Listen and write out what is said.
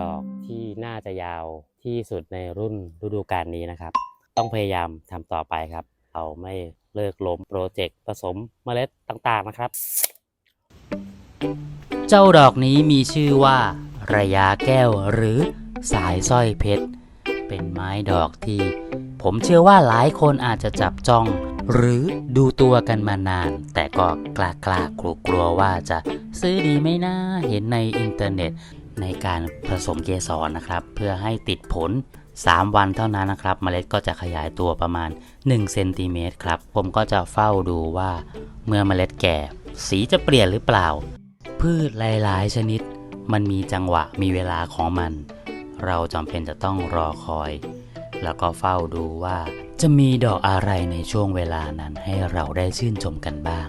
ดอกที่น่าจะยาวที่สุดในรุ่นฤดูกาลนี้นะครับ ต้องพยายามทำต่อไปครับ เราไม่เลิกล้มโปรเจกต์ผสมเมล็ดต่างๆนะครับ เจ้าดอกนี้มีชื่อว่า ระยาแก้วหรือสายสร้อยเพชร เป็นไม้ดอกที่ ผมเชื่อว่าหลายคนอาจจะจับจ้อง หรือดูตัวกันมานาน แต่ก็กล้ากล้ากลัวกลัวว่าจะซื้อดีไหมนะเห็นในอินเทอร์เน็ต ในการผสมเกสรนะครับ เพื่อให้ติดผล 3 วันเท่านั้นนะครับ เมล็ดก็จะขยายตัวประมาณ1เซนติเมตรครับ ผมก็จะเฝ้าดูว่าเมื่อเมล็ดแก่ สีจะเปลี่ยนหรือเปล่า พืชหลาย ๆ ชนิด มันมีจังหวะมีเวลาของมัน เราจำเป็นจะต้องรอคอย แล้วก็เฝ้าดูว่าจะมีดอกอะไรในช่วงเวลานั้นให้เราได้ชื่นชมกันบ้าง